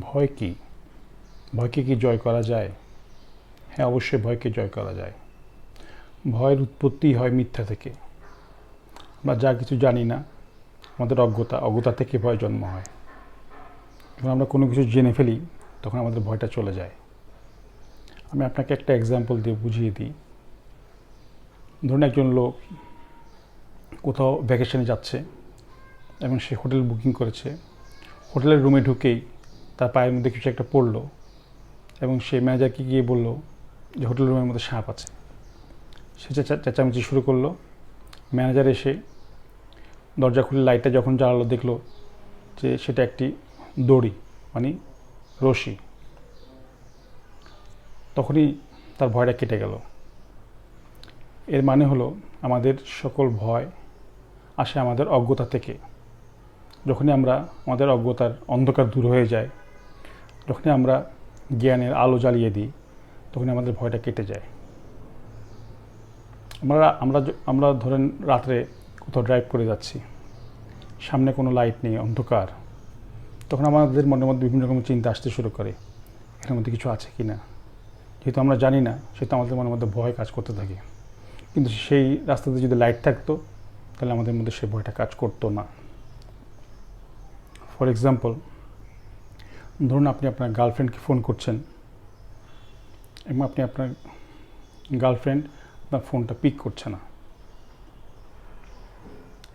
ভয় কি? ভয়কে কি জয় করা যায়? হ্যাঁ অবশ্যই ভয়কে জয় করা যায়। ভয়ের উৎপত্তি হয় মিথ্যা থেকে। আমরা যা কিছু জানি না, আমাদের অজ্ঞতা অজ্ঞতা থেকে ভয় জন্ম হয়। যখন আমরা কোনো কিছু জেনে ফেলি, তখন আমাদের ভয়টা চলে যায়। আমি আপনাকে একটা এক্সাম্পল দিয়ে বুঝিয়ে দিই। ধরুন একজন লোক কোথাও ভ্যাকেশনে যাচ্ছে এবং সে হোটেল বুকিং করেছে। হোটেলের রুমে ঢুকেই তার পায়ের মধ্যে কিছু একটা পড়ল এবং সে ম্যানেজারকে গিয়ে বলল যে হোটেল রুমের মধ্যে সাপ আছে। সে চেঁচা- চেঁচামেচি শুরু করল। ম্যানেজার এসে দরজা খুলে লাইটটা যখন জ্বালালো দেখল যে সেটা একটি দড়ি মানে রশি। তখনই তার ভয়টা কেটে গেল। এর মানে হলো আমাদের সকল ভয় আসে আমাদের অজ্ঞতা থেকে। যখনই আমরা আমাদের অজ্ঞতার অন্ধকার দূর হয়ে যায় যখনই আমরা জ্ঞানের আলো জ্বালিয়ে দিই, তখনই আমাদের ভয়টা কেটে যায়। আমরা আমরা আমরা ধরেন রাত্রে কোথাও ড্রাইভ করে যাচ্ছি, সামনে কোনো লাইট নেই, অন্ধকার, তখন আমাদের মনের মধ্যে বিভিন্ন রকম চিন্তা আসতে শুরু করে, এর মধ্যে কিছু আছে কি না যেহেতু আমরা জানি না, সেহেতু আমাদের মনের মধ্যে ভয় কাজ করতে থাকে। কিন্তু সেই রাস্তাতে যদি লাইট থাকতো, তাহলে আমাদের মধ্যে সেই ভয়টা কাজ করতো না। ফর এক্সাম্পল ধরুন আপনি আপনার গার্লফ্রেন্ডকে ফোন করছেন, এবং আপনি আপনার গার্লফ্রেন্ড আপনার ফোনটা পিক করছে না।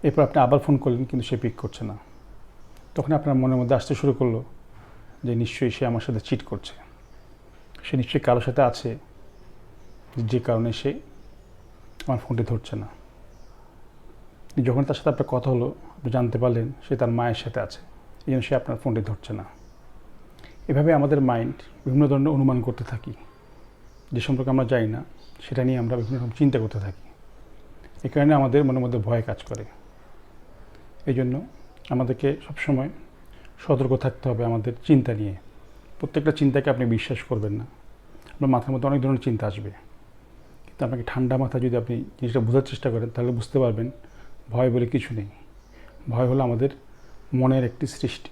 এরপর আপনি আবার ফোন করলেন, কিন্তু সে পিক করছে না। তখন আপনার মনের মধ্যে আসতে শুরু করল যে নিশ্চয়ই সে আমার সাথে চিট করছে। সে নিশ্চয়ই কারোর সাথে আছে, যে কারণে সে আমার ফোনটি ধরছে না। যখন তার সাথে আপনার কথা হলো, আপনি জানতে পারলেন সে তার মায়ের সাথে আছে, এই জন্য সে আপনার ফোনটি ধরছে না। এভাবে আমাদের মাইন্ড বিভিন্ন ধরনের অনুমান করতে থাকি। যে সম্পর্কে আমরা যাই না, সেটা নিয়ে আমরা বিভিন্ন রকম চিন্তা করতে থাকি। এই কারণে আমাদের মনের মধ্যে ভয় কাজ করে। এই জন্য আমাদেরকে সবসময় সতর্ক থাকতে হবে আমাদের চিন্তা নিয়ে। প্রত্যেকটা চিন্তাকে আপনি বিশ্বাস করবেন না। আপনার মাথার মধ্যে অনেক ধরনের চিন্তা আসবে। কিন্তু আপনাকে ঠান্ডা মাথা যদি আপনি জিনিসটা বোঝার চেষ্টা করেন, তাহলে বুঝতে পারবেন ভয় বলে কিছু নেই। ভয় হলো আমাদের মনের একটি সৃষ্টি।